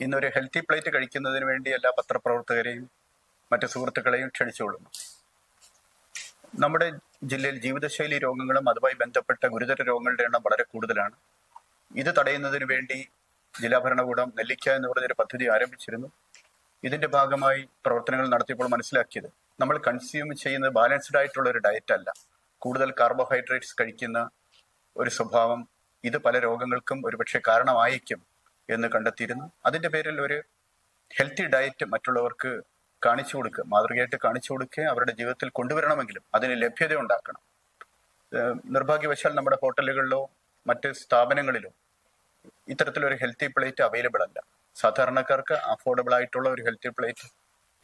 ഇന്നൊരു healthy plate കഴിക്കുന്നതിന് വേണ്ടി എല്ലാ പത്രപ്രവർത്തകരെയും മറ്റു സുഹൃത്തുക്കളെയും ക്ഷണിച്ചുകൊള്ളുന്നു. നമ്മുടെ ജില്ലയിൽ ജീവിതശൈലി രോഗങ്ങളും അതുമായി ബന്ധപ്പെട്ട ഗുരുതര രോഗങ്ങളുടെ എണ്ണം വളരെ കൂടുതലാണ്. ഇത് തടയുന്നതിന് വേണ്ടി ജില്ലാ ഭരണകൂടം നെല്ലിക്ക എന്ന് പറഞ്ഞൊരു പദ്ധതി ആരംഭിച്ചിരുന്നു. ഇതിന്റെ ഭാഗമായി പ്രവർത്തനങ്ങൾ നടത്തിയപ്പോൾ മനസ്സിലാക്കിയത് നമ്മൾ കൺസ്യൂം ചെയ്യുന്നത് ബാലൻസ്ഡ് ആയിട്ടുള്ള ഒരു ഡയറ്റ് അല്ല. കൂടുതൽ കാർബോഹൈഡ്രേറ്റ്സ് കഴിക്കുന്ന ഒരു സ്വഭാവം ഇത് പല രോഗങ്ങൾക്കും ഒരുപക്ഷെ കാരണമായേക്കും. എന്ന് കണ്ടെത്തിയിരുന്നു. അതിന്റെ പേരിൽ ഒരു ഹെൽത്തി ഡയറ്റ് മറ്റുള്ളവർക്ക് കാണിച്ചു കൊടുക്കുക മാതൃകയായിട്ട് കാണിച്ചു കൊടുക്കുക അവരുടെ ജീവിതത്തിൽ കൊണ്ടുവരണമെങ്കിലും അതിന് ലഭ്യത ഉണ്ടാക്കണം. നിർഭാഗ്യവശാൽ നമ്മുടെ ഹോട്ടലുകളിലോ മറ്റ് സ്ഥാപനങ്ങളിലോ ഇത്തരത്തിലൊരു ഹെൽത്തി പ്ലേറ്റ് അവൈലബിൾ അല്ല. സാധാരണക്കാർക്ക് അഫോർഡബിൾ ആയിട്ടുള്ള ഒരു ഹെൽത്തി പ്ലേറ്റ്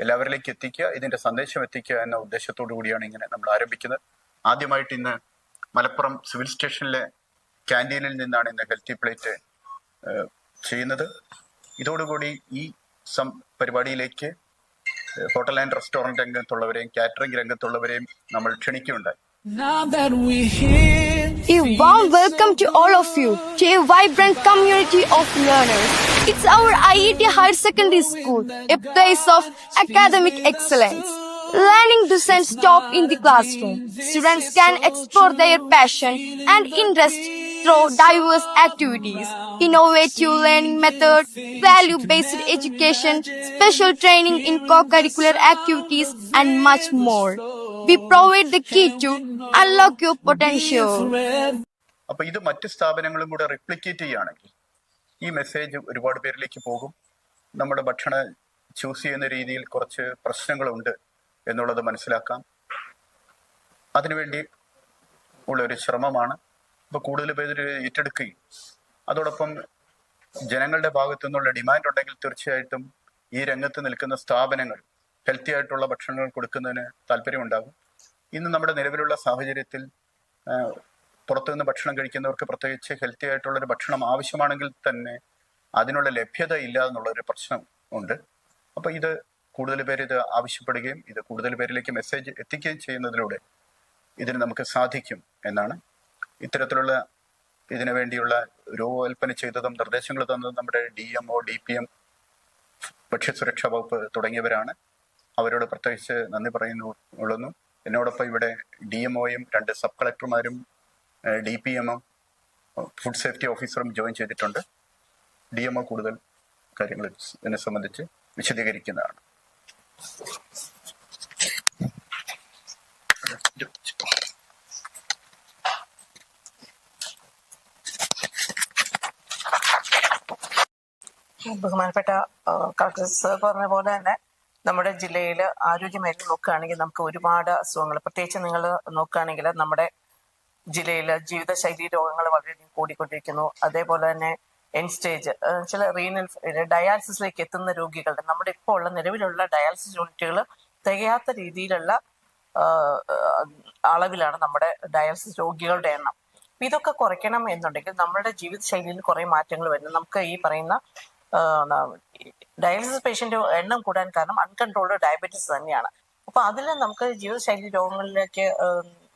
എല്ലാവരിലേക്ക് എത്തിക്കുക ഇതിന്റെ സന്ദേശം എത്തിക്കുക എന്ന ഉദ്ദേശത്തോടു കൂടിയാണ് ഇങ്ങനെ നമ്മൾ ആരംഭിക്കുന്നത്. ആദ്യമായിട്ട് ഇന്ന് മലപ്പുറം സിവിൽ സ്റ്റേഷനിലെ ക്യാന്റീനിൽ നിന്നാണ് ഇന്ന് ഹെൽത്തി പ്ലേറ്റ് ചെയ്യുന്നത് ഇതോടുകൂടി ഈ സം പരിപാടിയിലേക്ക് ഹോട്ടൽ ആൻഡ് റെസ്റ്റോറന്റ് രംഗത്തുള്ളവരെയും കാറ്ററിംഗ് രംഗത്തുള്ളവരെയും നമ്മൾ ക്ഷണിക്കുകയുണ്ടായി A warm welcome to all of you to a vibrant community of learners. It's our IET Higher Secondary School, a place of academic excellence. Learning doesn't stop in the classroom. Students can explore their passion and interest through diverse activities, innovative learning methods, value-based education, special training in co-curricular activities, and much more. We provide the key to unlock your potential. അപ്പൊ ഇത് മറ്റ് സ്ഥാപനങ്ങളും കൂടെ replicate ചെയ്യുകയാണെങ്കിൽ ഈ message ഒരുപാട് പേരിലേക്ക് പോകും നമ്മുടെ ഭക്ഷണം ചൂസ് ചെയ്യുന്ന രീതിയിൽ കുറച്ച് പ്രശ്നങ്ങളുണ്ട് എന്നുള്ളത് മനസ്സിലാക്കാം അതിനുവേണ്ടി ഉള്ള ഒരു ശ്രമമാണ് ഇപ്പൊ കൂടുതൽ പേര് ഏറ്റെടുക്കുകയും അതോടൊപ്പം ജനങ്ങളുടെ ഭാഗത്തു നിന്നുള്ള ഡിമാൻഡ് ഉണ്ടെങ്കിൽ തീർച്ചയായിട്ടും ഈ രംഗത്ത് നിൽക്കുന്ന സ്ഥാപനങ്ങൾ ഹെൽത്തി ആയിട്ടുള്ള ഭക്ഷണങ്ങൾ കൊടുക്കുന്നതിന് താല്പര്യമുണ്ടാകും. ഇന്ന് നമ്മുടെ നിലവിലുള്ള സാഹചര്യത്തിൽ പുറത്തു പുറത്തുനിന്ന് ഭക്ഷണം കഴിക്കുന്നവർക്ക് പ്രത്യേകിച്ച് ഹെൽത്തി ആയിട്ടുള്ള ഒരു ഭക്ഷണം ആവശ്യമാണെങ്കിൽ തന്നെ അതിനുള്ള ലഭ്യത ഇല്ല എന്നുള്ള ഒരു പ്രശ്നം ഉണ്ട്. അപ്പൊ ഇത് കൂടുതൽ പേര് ഇത് ആവശ്യപ്പെടുകയും ഇത് കൂടുതൽ പേരിലേക്ക് മെസ്സേജ് എത്തിക്കുകയും ചെയ്യുന്നതിലൂടെ ഇതിന് നമുക്ക് സാധിക്കും എന്നാണ് ഇത്തരത്തിലുള്ള ഇതിനു വേണ്ടിയുള്ള രൂപകൽപ്പന ചെയ്തതും നിർദ്ദേശങ്ങൾ തന്നതും നമ്മുടെ D M O D P M ഭക്ഷ്യസുരക്ഷാ വകുപ്പ് തുടങ്ങിയവരാണ്. അവരോട് പ്രത്യേകിച്ച് നന്ദി പറയുന്നു ഉള്ളുന്നു എന്നോടൊപ്പം ഇവിടെ ഡി എം ഒയും രണ്ട് സബ് കളക്ടർമാരും ഡി പി എമ്മും ഫുഡ് സേഫ്റ്റി ഓഫീസറും ജോയിൻ ചെയ്തിട്ടുണ്ട്. ഡി എം ഒ കൂടുതൽ കാര്യങ്ങൾ ഇതിനെ സംബന്ധിച്ച് വിശദീകരിക്കുന്നതാണ്. ബഹുമാനപ്പെട്ട കളക്ടർ സർ പറഞ്ഞ പോലെ തന്നെ നമ്മുടെ ജില്ലയിൽ ആരോഗ്യമേഖല നോക്കുകയാണെങ്കിൽ നമുക്ക് ഒരുപാട് അസുഖങ്ങൾ. പ്രത്യേകിച്ച് നിങ്ങൾ നോക്കുകയാണെങ്കിൽ നമ്മുടെ ജില്ലയിൽ ജീവിതശൈലി രോഗങ്ങൾ വളരെയധികം കൂടിക്കൊണ്ടിരിക്കുന്നു. അതേപോലെ തന്നെ എൻ സ്റ്റേജ് ചില റീനൽ ഡയാലിസിസിലേക്ക് എത്തുന്ന രോഗികളുടെ നമ്മുടെ ഇപ്പോൾ ഉള്ള നിലവിലുള്ള ഡയാലിസിസ് യൂണിറ്റുകൾ തികയാത്ത രീതിയിലുള്ള അളവിലാണ് നമ്മുടെ ഡയാലിസിസ് രോഗികളുടെ എണ്ണം. ഇതൊക്കെ കുറയ്ക്കണം എന്നുണ്ടെങ്കിൽ നമ്മുടെ ജീവിതശൈലിയിൽ കുറേ മാറ്റങ്ങൾ വരുന്നു. നമുക്ക് ഈ പറയുന്ന ഡയാലിസിസ് പേഷ്യന്റ് എണ്ണം കൂടാൻ കാരണം അൺകൺട്രോൾഡ് ഡയബറ്റിസ് തന്നെയാണ്. അപ്പൊ അതിൽ നമുക്ക് ജീവിതശൈലി രോഗങ്ങളിലേക്ക്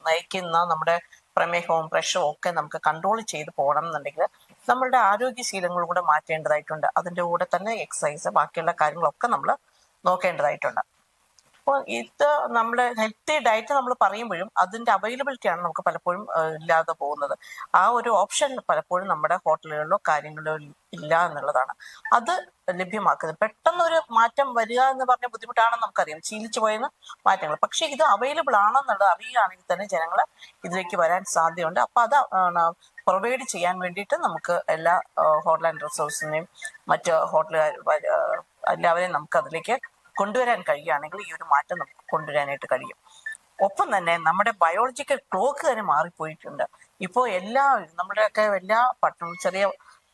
നയിക്കുന്ന നമ്മുടെ പ്രമേഹവും പ്രഷറും ഒക്കെ നമുക്ക് കൺട്രോൾ ചെയ്ത് പോകണം എന്നുണ്ടെങ്കിൽ നമ്മളുടെ ആരോഗ്യശീലങ്ങൾ കൂടെ മാറ്റേണ്ടതായിട്ടുണ്ട്. അതിന്റെ കൂടെ തന്നെ എക്സസൈസ് ബാക്കിയുള്ള കാര്യങ്ങളൊക്കെ നമ്മൾ നോക്കേണ്ടതായിട്ടുണ്ട്. അപ്പോൾ ഇത് നമ്മുടെ ഹെൽത്തി ഡയറ്റ് നമ്മൾ പറയുമ്പോഴും അതിന്റെ അവൈലബിലിറ്റി ആണ് നമുക്ക് പലപ്പോഴും ഇല്ലാതെ പോകുന്നത്. ആ ഒരു ഓപ്ഷൻ പലപ്പോഴും നമ്മുടെ ഹോട്ടലുകളിലോ കാര്യങ്ങളിലോ ഇല്ല എന്നുള്ളതാണ്. അത് ലഭ്യമാക്കുന്നത്. പെട്ടെന്ന് ഒരു മാറ്റം വരിക എന്ന് പറഞ്ഞ ബുദ്ധിമുട്ടാണെന്ന് നമുക്കറിയാം. ശീലിച്ചു പോയെന്ന് മാറ്റങ്ങൾ. പക്ഷേ ഇത് അവൈലബിൾ ആണെന്നുള്ളത് അറിയുകയാണെങ്കിൽ തന്നെ ജനങ്ങൾ ഇതിലേക്ക് വരാൻ സാധ്യതയുണ്ട്. അപ്പൊ അത് പ്രൊവൈഡ് ചെയ്യാൻ വേണ്ടിയിട്ട് നമുക്ക് എല്ലാ ഹോട്ടൽ ആൻഡ് റിസോഴ്സിനെയും മറ്റ് ഹോട്ടലുകാർ എല്ലാവരെയും നമുക്ക് അതിലേക്ക് കൊണ്ടുവരാൻ കഴിയുകയാണെങ്കിൽ ഈ ഒരു മാറ്റം നമുക്ക് കൊണ്ടുവരാനായിട്ട് കഴിയും. ഒപ്പം തന്നെ നമ്മുടെ ബയോളജിക്കൽ ക്ലോക്ക് തന്നെ മാറിപ്പോയിട്ടുണ്ട്. ഇപ്പോൾ എല്ലാ നമ്മുടെയൊക്കെ എല്ലാ പട്ടണം ചെറിയ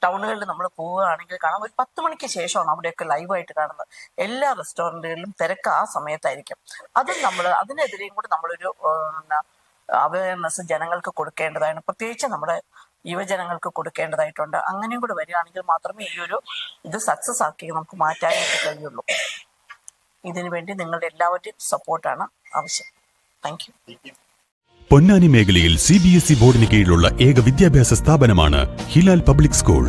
ടൗണുകളിൽ നമ്മൾ പോവുകയാണെങ്കിൽ കാണാം ഒരു പത്ത് മണിക്ക് ശേഷമാണ് അവിടെയൊക്കെ ലൈവായിട്ട് കാണുന്നത്. എല്ലാ റെസ്റ്റോറന്റുകളിലും തിരക്ക് ആ സമയത്തായിരിക്കും. അതും നമ്മൾ അതിനെതിരെയും കൂടി നമ്മളൊരു അവയർനെസ് ജനങ്ങൾക്ക് കൊടുക്കേണ്ടതാണ്. പ്രത്യേകിച്ച് നമ്മുടെ യുവജനങ്ങൾക്ക് കൊടുക്കേണ്ടതായിട്ടുണ്ട്. അങ്ങനെയും കൂടി വരികയാണെങ്കിൽ മാത്രമേ ഈ ഒരു ഇത് സക്സസ് ആക്കി നമുക്ക് മാറ്റാനായിട്ട് കഴിയുള്ളൂ. ഇതിനു വേണ്ടി നിങ്ങളുടെ എല്ലാവരുടെയും സപ്പോർട്ടാണ് ആവശ്യം. താങ്ക് യു പൊന്നാനി മേഖലയിൽ സി ബി എസ് ഇ ബോർഡിന് കീഴിലുള്ള ഏക വിദ്യാഭ്യാസ സ്ഥാപനമാണ് ഹിലാൽ പബ്ലിക് സ്കൂൾ.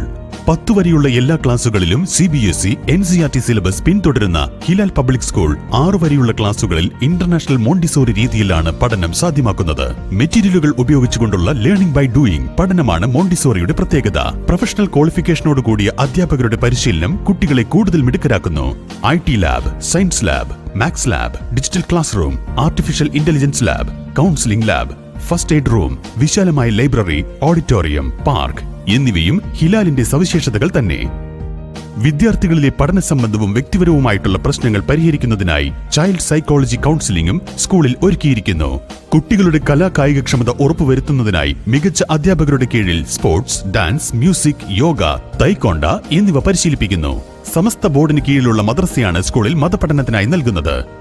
പത്തു വരെയുള്ള എല്ലാ ക്ലാസുകളിലും C B S E N C R T syllabus പിന്തുടരുന്ന ഹിലാൽ പബ്ലിക് സ്കൂൾ ആറു വരെയുള്ള ക്ലാസുകളിൽ ഇന്റർനാഷണൽ മോണ്ടിസോറി രീതിയിലാണ് പഠനം സാധ്യമാക്കുന്നത്. മെറ്റീരിയലുകൾ ഉപയോഗിച്ചുകൊണ്ടുള്ള ലേണിംഗ് ബൈ ഡൂയിങ് പഠനമാണ് മോണ്ടിസോറിയുടെ പ്രത്യേകത. പ്രൊഫഷണൽ ക്വാളിഫിക്കേഷനോട് കൂടിയ അധ്യാപകരുടെ പരിശീലനം കുട്ടികളെ കൂടുതൽ മിടുക്കരാക്കുന്നു. I T lab science lab maths lab digital class room artificial intelligence lab counselling lab first aid room വിശാലമായ ലൈബ്രറി ഓഡിറ്റോറിയം പാർക്ക് എന്നിവയും ഹിലാലിന്റെ സവിശേഷതകൾ തന്നെ. വിദ്യാർത്ഥികളിലെ പഠന സംബന്ധവും വ്യക്തിപരവുമായിട്ടുള്ള പ്രശ്നങ്ങൾ പരിഹരിക്കുന്നതിനായി ചൈൽഡ് സൈക്കോളജി കൗൺസിലിംഗും സ്കൂളിൽ ഒരുക്കിയിരിക്കുന്നു. കുട്ടികളുടെ കലാ കായികക്ഷമത ഉറപ്പുവരുത്തുന്നതിനായി മികച്ച അധ്യാപകരുടെ കീഴിൽ sports dance music yoga taekwondo എന്നിവ പരിശീലിപ്പിക്കുന്നു. സമസ്ത ബോർഡിന് കീഴിലുള്ള മദ്രസയാണ് സ്കൂളിൽ മതപഠനത്തിനായി നൽകുന്നത്.